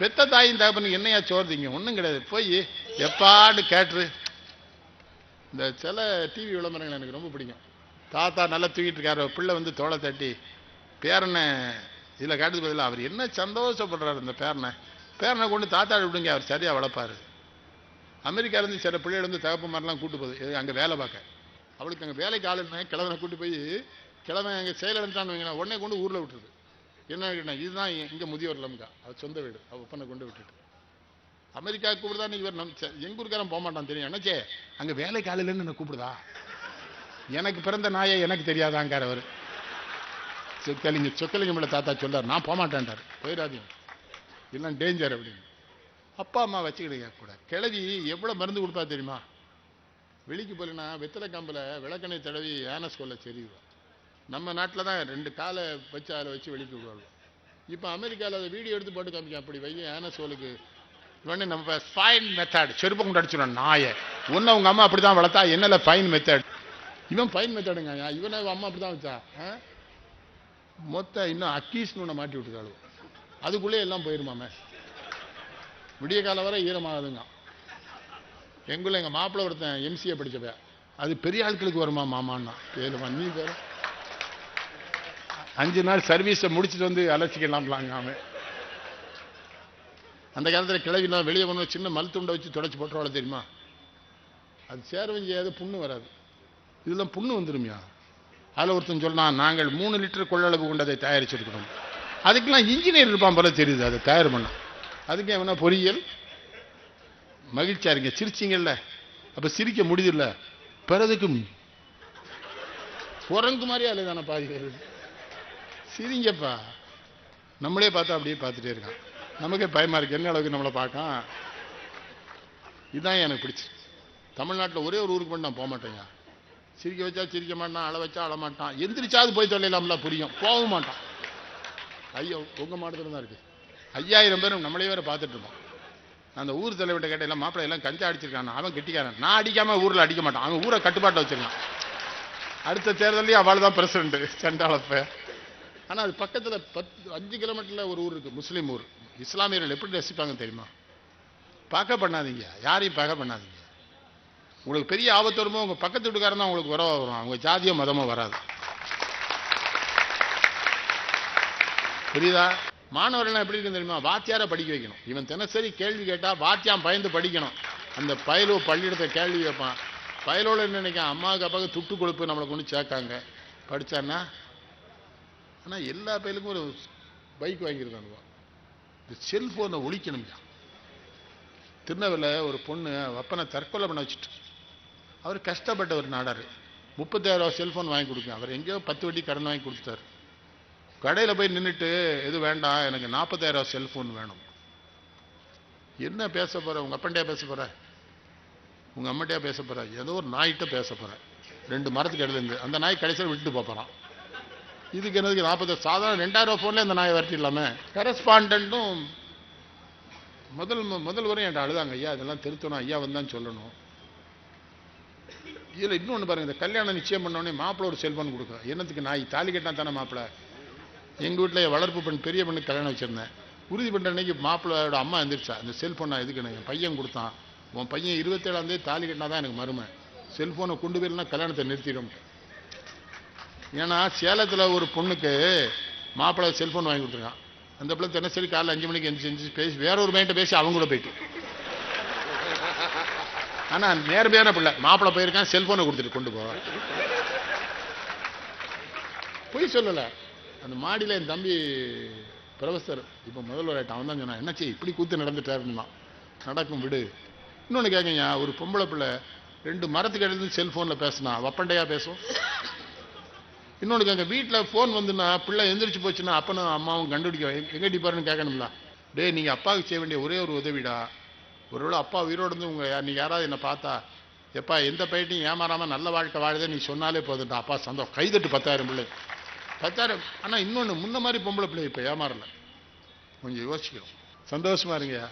பெத்த தாயும் தகப்பனுக்கு என்னையா சோறுதீங்க ஒன்றும் கிடையாது. போய் எப்பாடு கேட்டுரு. இந்த சில டிவி விளம்பரங்கள் எனக்கு ரொம்ப பிடிக்கும். தாத்தா நல்லா தூக்கிட்டு இருக்காரு. பிள்ளை வந்து தோலை தட்டி பேரனை இதில் காட்டுறது பதிலாக அவர் என்ன சந்தோஷப்படுறாரு இந்த பேரனை. பேரனை கொண்டு தாத்தா விடுங்க அவர் சரியாக வளர்ப்பாரு. அமெரிக்காவிலேருந்து சில பிள்ளைகள் வந்து தகப்பு மாதிரிலாம் கூட்டு போகுது. அங்கே வேலை பார்க்க. அவளுக்கு அங்கே வேலைக்கு ஆள் கிழவனை கூட்டு போய் கிழவன் அங்கே செயலிழந்தான்னு வைங்களேன் உடனே கொண்டு ஊரில் விட்டுருது. என்ன கேட்டேன் இதுதான் இங்கே முதியோர் லம்கா அவர் சொந்த வீடு. அவள் ஒப்பனை கொண்டு விட்டுட்டு. அமெரிக்கா கூப்பிடுதா நீ இவர் நம் எங்கள் ஊருக்காரன் போக மாட்டான் தெரியும். என்னச்சே அங்கே வேலை காலையிலன்னு என்ன கூப்பிடுதா? எனக்கு பிறந்த நாயை எனக்கு தெரியாதாங்கார் அவர். சொக்கலிங்க சொக்கலிங்கம்ல தாத்தா சொல்றார். நான் போக மாட்டேன்டார் போயிடாதீங்க. இல்லை டேஞ்சர் அப்படின்னு. அப்பா அம்மா வச்சுக்கிடுங்க கூட. கிழவி எவ்வளோ மருந்து கொடுப்பா தெரியுமா? வெளிக்கு போலனா வெத்தலை கம்பில் விளக்கெண்ணெய் தடவி ஆனஸ் கொள்ள செறியுவா நம்ம நாட்டில் தான் ரெண்டு காலை வச்சு அதில் வச்சு வெளிக்கு விடுவாங்க இப்போ அமெரிக்காவில் அதை வீடியோ எடுத்து போட்டு காமிக்க அப்படி வையான சோளுக்கு இவனே நம்ம ஃபைன் மெத்தட் செருப்பம் கொண்டு அடிச்சிடும் நாயை. ஒன்று அவங்க அம்மா அப்படி தான் வளர்த்தா என்னல ஃபைன் மெத்தட் இவன் ஃபைன் மெத்தடுங்க இவனை அம்மா அப்படி தான் வச்சா ஆ? மொத்த இன்னும் அக்கீஸ்னு ஒன்று மாட்டி விட்டுருக்காளு அதுக்குள்ளே எல்லாம் போயிருமாமே விடிய காலம் வரை ஈரமாகுதுங்க. எங்குள்ள எங்கள் மாப்பிள்ளை ஒருத்தன் எம்சிஏ படிச்சவ அது பெரிய ஆட்களுக்கு வருமா மாமான்னா? கேளுமா நீ பேரும் அஞ்சு நாள் சர்வீஸை முடிச்சுட்டு வந்து அலட்சிக்கலாம்லாங்க அவன் அந்த காலத்தில் கிளவிலாம் வெளியே கொண்டு வந்து சின்ன மல் துண்டை வச்சு தொடச்சி போட்டுருவாள் தெரியுமா? அது சேரவும் செய்யாது புண்ணு வராது. இதெல்லாம் புண்ணு வந்துருமியா? அதில் ஒருத்தன் சொன்னான் நாங்கள் மூணு லிட்டர் கொள்ளளவு கொண்டதை தயாரிச்சிருக்கிறோம். அதுக்கெல்லாம் இன்ஜினியர் இருப்பான் போல தெரியுது அதை தயார் பண்ண. அதுக்கு எவனா பொறியியல். மகிழ்ச்சியா இருங்க சிரிச்சிங்கல்ல அப்போ சிரிக்க முடியுதுல்ல? பிறதுக்கும் குரங்கு மாதிரி அழுதான பாதி பேர் சிரிங்கப்பா. நம்மளே பார்த்தா அப்படியே பார்த்துட்டே இருக்கான். நமக்கே பயமா இருக்கு. என்ன அளவுக்கு நம்மளை பார்க்கான்? இதுதான் எனக்கு பிடிச்சி. தமிழ்நாட்டில் ஒரே ஒரு ஊருக்கு மட்டும் நான் போக மாட்டேங்க சிரிக்க வச்சா சிரிக்க மாட்டான் அழ வச்சா அழ மாட்டான். எந்திரிச்சாவது போய் தொலைலாம்ல புரியும். போகவும் மாட்டான். ஐயோ உங்கள் மாவட்டத்தில் தான் இருக்குது ஐயாயிரம் பேரும் நம்மளே வேற பார்த்துட்டு அந்த ஊர் தலைவர்கிட்ட கேட்டையில மாப்பிள்ளை எல்லாம் கஞ்சா அடிச்சிருக்கான். அவன் கெட்டிக்காரன். நான் அடிக்காம ஊரில் அடிக்க மாட்டான். அவன் ஊரை கட்டுப்பாட்டை வச்சிருக்கான். அடுத்த தேர்தலையும் அவள் தான் பிரசிடண்ட் சண்டாளப்ப. ஆனால் அது பக்கத்தில் பத்து அஞ்சு கிலோமீட்டரில் ஒரு ஊர் இருக்குது முஸ்லீம் ஊர். இஸ்லாமியர்கள் எப்படி ரசிப்பாங்க தெரியுமா? பார்க்க பண்ணாதீங்க. யாரையும் பார்க்க பண்ணாதீங்க. உங்களுக்கு பெரிய ஆபத்து வருமோ உங்கள் பக்கத்து வீட்டுக்காரன் தான் உங்களுக்கு உறவாக வரும். அவங்க ஜாதியோ மதமோ வராது. புரியுதா? மாணவர்கள்லாம் எப்படி இருக்கு தெரியுமா? வாத்தியாரை படிக்க வைக்கணும். இவன் தினசரி கேள்வி கேட்டால் வாத்தியான் பயந்து படிக்கணும். அந்த பயலோ பள்ளியிடத்தை கேள்வி கேட்பான். பயலோட என்ன நினைக்கான் அம்மாவுக்கு அப்பாவுக்கு துட்டு கொழுப்பு நம்மளை கொண்டு சேர்க்காங்க. படிச்சான்னா ஆனா எல்லா பயலுக்கும் ஒரு பைக் வாங்கியிருக்கானுவா. இந்த செல்ஃபோனை ஒழிக்கணும்யா. திருநெல்வேலியில் ஒரு பொண்ணு அப்பனை தற்கொலை பண்ண வச்சுட்டு. அவர் கஷ்டப்பட்ட ஒரு நாடாரு. முப்பத்தாயிரம் ரூபா செல்ஃபோன் வாங்கி கொடுங்க அவர் எங்கேயோ பத்து வட்டி கடன் வாங்கி கொடுத்தாரு கடையில் போய் நின்றுட்டு எது வேண்டாம் எனக்கு நாற்பத்தாயிரம் ரூபா செல்ஃபோன் வேணும். என்ன பேச போற? உங்க அப்பன்டையா பேச போற? உங்க அம்மட்டையா பேச போற? ஏதோ ஒரு நாய்கிட்ட பேச போற. ரெண்டு மரத்துக்கு எடுத்துருந்து இருந்து அந்த நாய் கடைசியில் விட்டு போப் போறான். இதுக்கு என்னதுக்கு நாற்பது சாதாரண ரெண்டாயிரம் ஃபோனில் இந்த அந்த நாயை வரட்டிடலாமே. கரஸ்பாண்டும் முதல் முதல் வரையும் என்கிட்ட அழுதாங்க ஐயா இதெல்லாம் திருத்தணும் ஐயா வந்தான்னு சொல்லணும். இதில் இன்னொன்று பாருங்கள் இந்த கல்யாணம் நிச்சயம் பண்ண உடனே மாப்பிள்ளை ஒரு செல்ஃபோன் கொடுக்கும் என்னத்துக்கு நாய் தாலி கட்டினா தானே மாப்பிள்ளை? எங்கள் வீட்டில் வளர்ப்பு பெண் பெரிய பெண்ணுக்கு கல்யாணம் வச்சிருந்தேன். உறுதி பண்ணுற அன்னைக்கு மாப்பிள்ளையோட அம்மா எந்திரிச்சா இந்த செல்ஃபோன் நான் எதுக்கு என் பையன் கொடுத்தான். உன் பையன் இருபத்தேழாந்தே தாலி கட்டினா தான் எனக்கு மருமை செல்ஃபோனை கொண்டு போயிடலாம் கல்யாணத்தை நிறுத்திடும். ஏன்னா சேலத்தில் ஒரு பொண்ணுக்கு மாப்பிள்ளை செல்ஃபோன் வாங்கி கொடுத்துருக்கான். அந்த பிள்ளை தினசரி காலைல அஞ்சு மணிக்கு எந்திரிச்சு எந்திரிச்சு பேசி வேற ஒரு மைண்ட்டை பேசி அவங்க கூட போயிட்டு. ஆனா நேர்மையான பிள்ளை. மாப்பிள்ளை போயிருக்கான் செல்ஃபோனை கொடுத்துட்டு கொண்டு போ பொய் சொல்லல. அந்த மாடியில என் தம்பி பிரொஃபசர் இப்போ முதல்வர் ஆயிட்டான் அவன் தான் சொன்னான் என்னச்சி இப்படி கூத்து நடந்துட்டாருன்னா நடக்கும் விடு. இன்னொன்னு கேட்குங்க ஒரு பொம்பளை பிள்ளை ரெண்டு மரத்துக்கு இடையில செல்ஃபோனில் பேசினா வப்பண்டையா பேசும்? இன்னொன்று கேட்க வீட்டில் ஃபோன் வந்துன்னா பிள்ளை எந்திரிச்சு போச்சுன்னா அப்பனும் அம்மாவும் கண்டுபிடிக்க எங்கே எங்க டிப்பாருன்னு கேட்கணும்ல டேய் நீங்கள் அப்பாவுக்கு செய்ய வேண்டிய ஒரே ஒரு உதவிடா. ஒருவேளை அப்பா உயிரோடு இருந்து உங்கள் நீ யாராவது என்னை பார்த்தா எப்பா எந்த பயிட்டையும் ஏமாறாமல் நல்ல வாழ்க்கை வாழுதே நீ சொன்னாலே போதுண்டா அப்பா சந்தோஷம். கைதட்டு பத்தாயிரம் பிள்ளை. பத்தாயிரம். ஆனால் இன்னொன்று முன்ன மாதிரி பொம்பளை பிள்ளை இப்போ ஏமாறல. கொஞ்சம் யோசிக்கணும். சந்தோஷமா இருங்கய்யா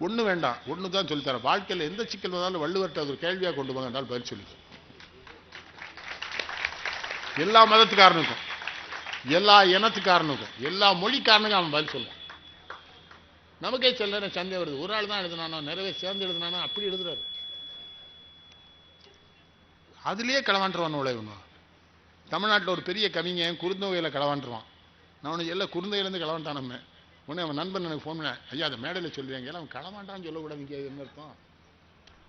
ஒன்று வேண்டாம். ஒன்று தான் சொல்லித்தரேன். வாழ்க்கையில் எந்த சிக்கல் வந்தாலும் வள்ளுவர்கிட்ட ஒரு கேள்வியாக கொண்டு போங்க என்றால் பதில் சொல்லி எல்லா மதத்துக்காரனுக்கும் எல்லா இனத்துக்காரனுக்கும் எல்லா மொழிக்காரனுக்கும் அவன் பதில் சொல்லுவான். நமக்கே சில நேரம் சந்தேகம் வருது. ஒரு ஆள் தான் எழுதுனானோ நிறைய சேர்ந்து எழுதுனானோ அப்படி எழுதுறாரு. அதுலயே களவாண்டுருவான் நுழைவணும் தமிழ்நாட்டில் ஒரு பெரிய கவிஞன் குறுந்தொகையில் களவாண்டுருவான். நான் உனக்கு எல்லாம் குறுந்தையிலேருந்து களவாண்டான் நம்ம உடனே அவன் நண்பன் எனக்கு ஃபோன் பண்ண ஐயா அதை மேடையில் சொல்லுவாங்க அவன் களவாண்டான்னு சொல்லக்கூடாது இங்கே என்ன அர்த்தம்.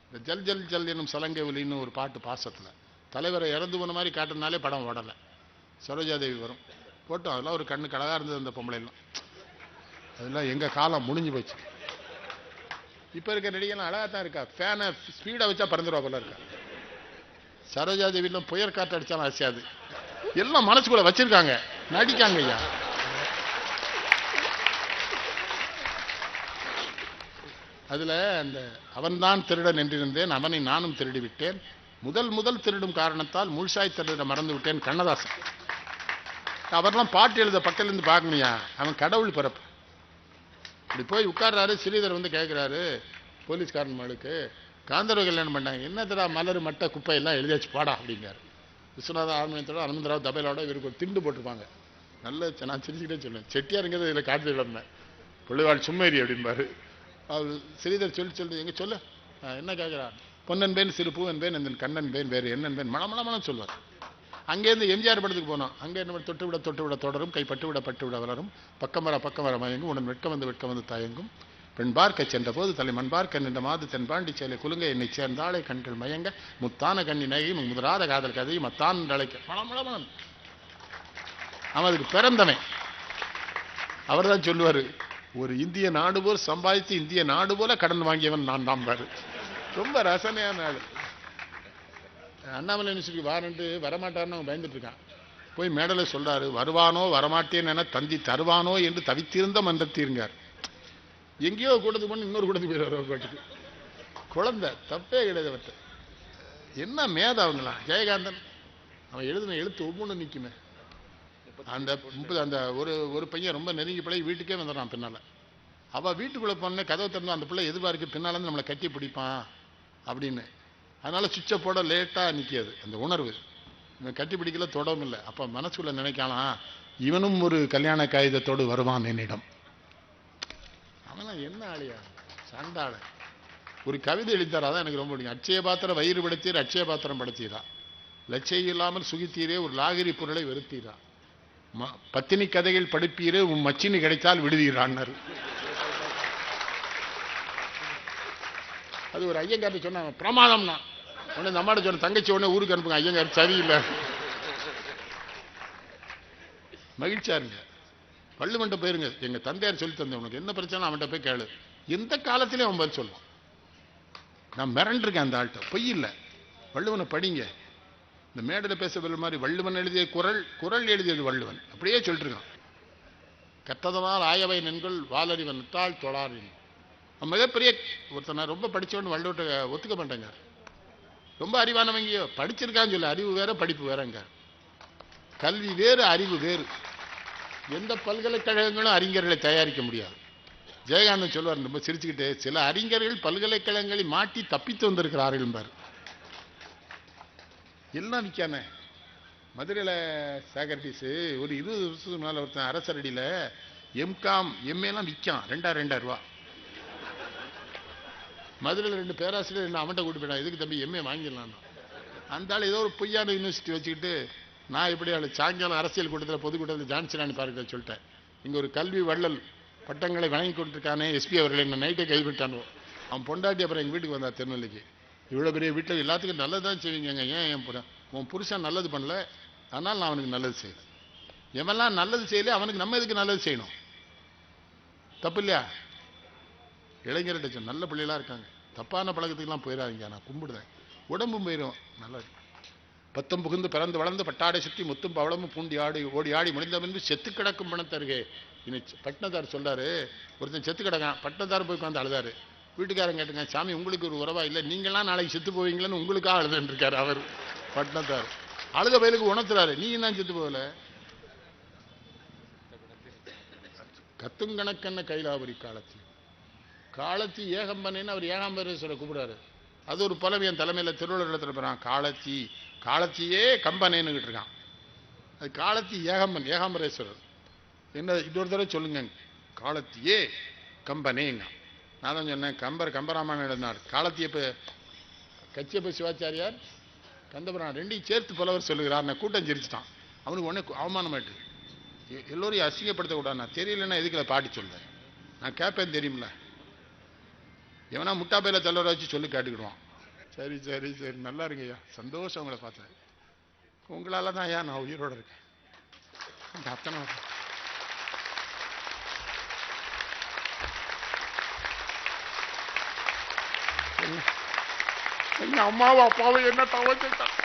இந்த ஜல் ஜல் ஜல் என்னும் சலங்கை ஒலின்னு ஒரு பாட்டு பாசத்தில். தலைவரை இறந்து போன மாதிரி காட்டுனாலே படம் ஓடலை. சரோஜாதேவி வரும். போட்டோம். அதெல்லாம் ஒரு கண்ணு கழகா இருந்தது அந்த பொம்பளைலாம். அதெல்லாம் எங்கள் காலம் முடிஞ்சு போச்சு. இப்போ இருக்க நடிகைலாம் அழகாக தான் இருக்கா? ஃபேனை ஸ்பீடாக வச்சா பறந்துடுவா போல இருக்கா? சரோஜாதேவிலாம் புயல் காற்று அடித்தாலும் அசையாது. எல்லாம் மனசுக்குள்ள வச்சிருக்காங்க. நடிக்காங்க ஐயா. அதுல அந்த அவன்தான் திருடன் என்றிருந்தேன். அவனை நானும் திருடி விட்டேன் முதல் முதல் திருடும் காரணத்தால் முழுசாய் திருட மறந்து விட்டேன் கண்ணதாசன். அவர்லாம் பாட்டு எழுத பக்கத்துலேருந்து இருந்து அவன் கடவுள் பிறப்பு. இப்படி போய் உட்கார்றாரு ஸ்ரீதர் வந்து கேட்குறாரு போலீஸ்காரன் மகளுக்கு காந்தர்வ கல்யாணம் பண்ணாங்க. என்னத்தடா மலர் மட்டை குப்பையெல்லாம் எழுதியாச்சு பாடா அப்படிங்கிறார். விஸ்வநாத ஆர்மணியத்தோட அனந்தராவ் தபையிலோட இவருக்கு ஒரு திண்டு போட்டிருப்பாங்க. நல்ல நான் சிரிச்சுக்கிட்டே சொல்லுவேன். செட்டியாருங்கிறது இதில் காட்டு விளம்பேன் பிள்ளைவாள் சும்மேரி அப்படிம்பாரு. அவர் ஸ்ரீதர் சொல்லி சொல்லி எங்கே சொல்லு? என்ன கேட்குறா பொன்னன் பேன் சிறு பூவன் பேன் இந்த கண்ணன் பேன் வேறு என்னன்பேன் பேன் சொல்வார். அங்கேருந்து எம்ஜிஆர் படத்துக்கு போனோம். அங்கே என்ன தொட்டு விட தொட்டு விட தொடரும் கை பட்டு விட பட்டு விட வளரும். பக்கம் வர பக்கம் வர மயங்கும் உடன் வெட்கம் வந்து வெட்கம் வந்து தயங்கும். பெண் பார்க்க சென்ற போது தலை மண் பார்க்க நின்ற மாது தென்பாண்டி சேலை குலுங்க என்னை சேர்ந்தாலே கண்கள் மயங்க முத்தான கண்ணி நகையும் முதலாத காதல் கதையும் மத்தான் அழைக்க. மனமளமளம் அவன் அதுக்கு பிறந்தவன். அவர் தான் சொல்லுவார் ஒரு இந்திய நாடு போல் சம்பாதித்து இந்திய நாடு போல கடன் வாங்கியவன் நான் தான் பாரு. ரொம்ப ரசனையான ஆள். அண்ணாமலை யூனிவர்சிட்டி வாரண்டு வரமாட்டார்னு அவன் பயந்துட்டு இருக்கான். போய் மேடலை சொல்றாரு வருவானோ வரமாட்டேன் என தந்தி தருவானோ என்று தவித்திருந்த மன்றத்தீருங்கார் எங்கேயோ கூட்டத்துக்கு பண்ணி இன்னொரு கூட்டத்துக்கு போயிடுவார் அவர் குழந்தை தப்பே கிடையாது அவர்கிட்ட. என்ன மேதா அவங்களாம் ஜெயகாந்தன். அவன் எழுதின எழுத்து ஒவ்வொன்றும் நிற்குமே அந்த முப்பது அந்த ஒரு ஒரு பையன் ரொம்ப நெருங்கி பிள்ளை வீட்டுக்கே வந்துடுறான் பின்னால். அவள் வீட்டுக்குள்ளே போனேன் கதவை திறந்து அந்த பிள்ளை எதிர்பார்க்கு பின்னால் வந்து நம்மளை கட்டி பிடிப்பான். அப்படின்னு. அதனால சுவிட்சை போட லேட்டா நிக்காது. அந்த உணர்வு. இவன் கட்டி பிடிக்கல தொடவும் இல்லை. அப்போ மனசுக்குள்ள நினைக்கலாம் இவனும் ஒரு கல்யாண காகிதத்தோடு வருவான் என்னிடம். அவன் என்ன ஆளியா? சண்டாள. ஒரு கவிதை எழுத்தார் எனக்கு ரொம்ப பிடிக்கும். அட்சய பாத்திரம் வயிறு படுத்தீர் அட்சய பாத்திரம் படுத்தீரா லட்சியம் இல்லாமல் சுகித்தீரே ஒரு லாகிரி பொருளை வெறுத்தீரா. ம- பத்தினி கதைகள் படிப்பீரே உன் மச்சினி கிடைத்தால் விடுவீரான்னாரு அது ஒரு ஐயங்கார்ட்ட சொன்னாங்க பிரமாதம்னா. உடனே இந்த அம்மாட்ட சொன்ன தங்கச்சி உடனே ஊருக்கு அனுப்புங்க ஐயங்கார் சரியில்லை. மகிழ்ச்சியா இருங்க. பள்ளுமண்ட போயிருங்க. எங்க தந்தையார் சொல்லி தந்தேன் உனக்கு. என்ன பிரச்சனை? அவன்கிட்ட போய் கேளு. எந்த காலத்திலயும் அவன் பதில் சொல்லுவான்? நான் மிரண்டிருக்கேன் அந்த ஆள்கிட்ட. பொய் இல்லை. வள்ளுவனை படிங்க. இந்த மேடையில் பேச வல்ல மாதிரி வள்ளுவன் எழுதிய குரல் குரல் எழுதியது வள்ளுவன். அப்படியே சொல்லிட்டு இருக்கான். கற்றதனால் ஆயவை நெண்கள் வாலறிவன் தாள் தொழாரின் மிகப்பெரிய மிகப்பெரிய ஒருத்தனை ரொம்ப படிச்சவன் வள்ளுவட்ட ஒத்துக்க மாட்டேங்க ரொம்ப அறிவானவங்கயோ படிச்சிருக்கான்னு சொல்லி அறிவு வேற படிப்பு வேறங்க. கல்வி வேறு அறிவு வேறு. எந்த பல்கலைக்கழகங்களும் அறிஞர்களை தயாரிக்க முடியாது. ஜெயகாந்தன் சொல்லுவார் ரொம்ப சிரிச்சுக்கிட்டு சில அறிஞர்கள் பல்கலைக்கழகங்களை மாட்டி தப்பித்து வந்திருக்கிறார்கள் என்பார். எல்லாம் விற்காம மதுரையில் சேகரிட்டிஸு ஒரு இருபது வருஷத்துக்கு மேலே ஒருத்தன் அரசரடியில் எம்காம் எம்ஏலாம் விற்கான் ரெண்டாயிரம் ரெண்டாயிரம் ரூபா. மதுரையில் ரெண்டு பேராசிரியர் ரெண்டு அவன்கிட்ட கூட்டு போயிட்டான். எதுக்கு தம்பி எம்ஏ வாங்கிடலாம் அந்த ஆள் ஏதோ ஒரு பொய்யான யூனிவர்சிட்டி வச்சுக்கிட்டு நான் இப்படி ஆளு சாயங்காலம் அரசியல் கூட்டத்தில் பொதுக்கூட்டத்தில் ஜான்சனானி பார்க்க சொல்லிட்டேன். இங்கே ஒரு கல்வி வள்ளல் பட்டங்களை வழங்கி கொண்டிருக்கானே எஸ்பி அவர்கள் என்ன நைட்டே கைவிட்டானோ அவன் பொண்டாட்டி அப்புறம் எங்கள் வீட்டுக்கு வந்தா திருநெல்வேலிக்கு. இவ்வளோ பெரிய வீட்டில் எல்லாத்துக்கும் நல்லது தான் செய்வீங்க ஏன் என் உன் புருஷன் நல்லது பண்ணல. அதனால் நான் அவனுக்கு நல்லது செய்யலை. எவெல்லாம் நல்லது செய்யல அவனுக்கு நம்ம எதுக்கு நல்லது செய்யணும்? தப்பு இல்லையா? இளைஞர்கிட்ட சொன்ன நல்ல பிள்ளைகளாக இருக்காங்க. தப்பான பழக்கத்துக்கெல்லாம் போயிடாதீங்க நான் கும்பிடுதேன் உடம்பும் போயிடும் நல்லா பத்தம் புகுந்து பிறந்து வளர்ந்து பட்டாடை சுற்றி முத்தும் பவளமும் பூண்டி ஆடி ஓடி ஆடி முடிந்த பின்பு செத்து கிடக்கும் பணத்தருகே இனி பட்னத்தார் சொல்கிறாரு ஒருத்தன் செத்து கிடக்கான். பட்னத்தார் போய் உட்காந்து அழுதாரு. வீட்டுக்காரன் கேட்டுங்க சாமி உங்களுக்கு ஒரு உறவா? இல்லை நீங்களாம் நாளைக்கு செத்து போவீங்களேன்னு உங்களுக்காக அழுதுன்னு இருக்காரு அவர். பட்டினத்தார். அழுத பயலுக்கு உணர்த்துறாரு. நீங்க தான் செத்து போகல? கத்துங்கணக்கண்ண கைலாபுரி காலத்தில்? காலத்தி ஏகம்பனேன்னு அவர் ஏகாம்பரேஸ்வரை கூப்பிடுறாரு. அது ஒரு புலவி என் தலைமையில் திருவள்ளுவர் இடத்துல போகிறான் காலத்தி காலத்தியே கம்பனேன்னுகிட்டு இருக்கான். அது காலத்தி ஏகம்பன் ஏகாம்பரேஸ்வரர். என்ன இன்னொரு தடவை சொல்லுங்க காலத்தியே கம்பனேங்க நான் தான் சொன்னேன் கம்பர் கம்பராமாயணம் எழுதினார். காலத்திய கச்சியப்ப சிவாச்சாரியார் கந்தபுரான் ரெண்டையும் சேர்த்து புலவர் சொல்லுகிறார். நான் கூட்டம் சிரிச்சிட்டான். அவனுக்கு உடனே அவமானமாயிட்டு. எ- எல்லோரையும் அசிங்கப்படுத்தக்கூடாது நான் தெரியலன்னா எதுக்குல பாட்டி சொல்லுவேன் நான் கேட்பேன் தெரியுமில்ல. எவனா முட்டா பையில வச்சு சொல்லி கேட்டுக்கிடுவான். சரி சரி சரி. நல்லா இருங்கய்யா சந்தோஷம் உங்களை பார்த்தேன். உங்களால தான் ஐயா நான் உயிரோட இருக்கேன். இந்த அத்தனை வருஷம். என்ன அம்மாவும் அப்பாவும் என்ன தவறு